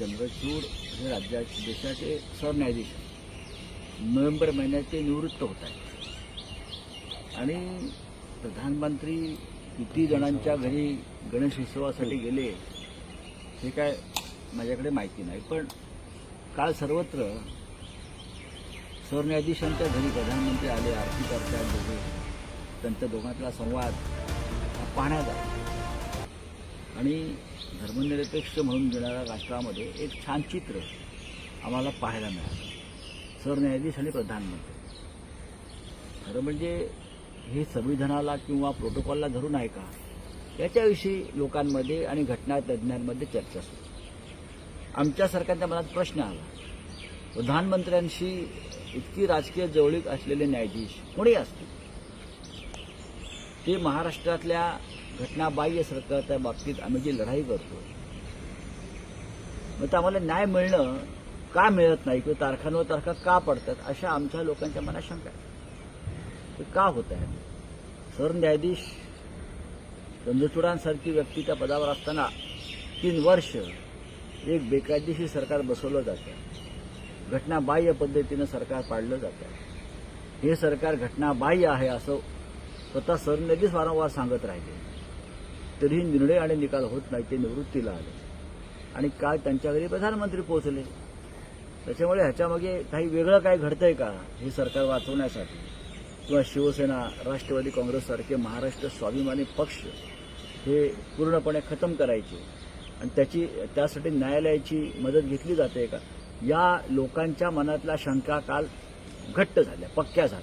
चंद्रचूड हे राज्या देशाचे सरन्यायाधीश नोव्हेंबर महिन्याचे निवृत्त होत आहेत. आणि प्रधानमंत्री किती जणांच्या घरी गणेश उत्सवासाठी गेले हे काय माझ्याकडे माहिती नाही. पण काल सर्वत्र सरन्यायाधीशांच्या घरी प्रधानमंत्री आले आरती करतात दोघे त्यांच्या दोघांतला संवाद पाहण्यात आला. आणि धर्मनिरपेक्ष म्हणून देणाऱ्या राष्ट्रामध्ये एक छान चित्र आम्हाला पाहायला मिळालं. सरन्यायाधीश आणि प्रधानमंत्री. खरं म्हणजे हे संविधानाला किंवा प्रोटोकॉलला धरून आहे का? याच्याविषयी लोकांमध्ये आणि घटनातज्ञांमध्ये चर्चा सुरू. आमच्या सरकारच्या मनात प्रश्न आला. प्रधानमंत्र्यांशी इतकी राजकीय जवळीक असलेले न्यायाधीश कोणी असतील? ते महाराष्ट्रातल्या घटनाबाह्य सरकारच्या बाबतीत आम्ही जी लढाई करतो मग तर आम्हाला न्याय मिळणं का मिळत नाही किंवा तारखांवर तारखा का पडतात अशा आमच्या लोकांच्या मनात शंका आहे. का होत आहे? सरन्यायाधीश चंद्रचूडांसारखी व्यक्ती त्या पदावर असताना तीन वर्ष एक बेकायदेशीर सरकार बसवलं जातं. घटनाबाह्य पद्धतीनं सरकार पाडलं जातं. हे सरकार घटनाबाह्य आहे असं स्वतः सरन्यायाधीश वारंवार सांगत राहिले. तरीही निर्णय आणि निकाल होत नाही ते निवृत्तीला आले. आणि काल त्यांच्या घरी प्रधानमंत्री पोहोचले. त्याच्यामुळे ह्याच्यामागे काही वेगळं काय घडतंय का हे सरकार वाचवण्यासाठी? किंवा शिवसेना राष्ट्रवादी काँग्रेससारखे महाराष्ट्र स्वाभिमानी पक्ष हे पूर्णपणे खतम करायचे आणि त्याची त्यासाठी न्यायालयाची मदत घेतली जाते का? या लोकांच्या मनातल्या शंका काल घट्ट झाल्या पक्क्या झाल्या.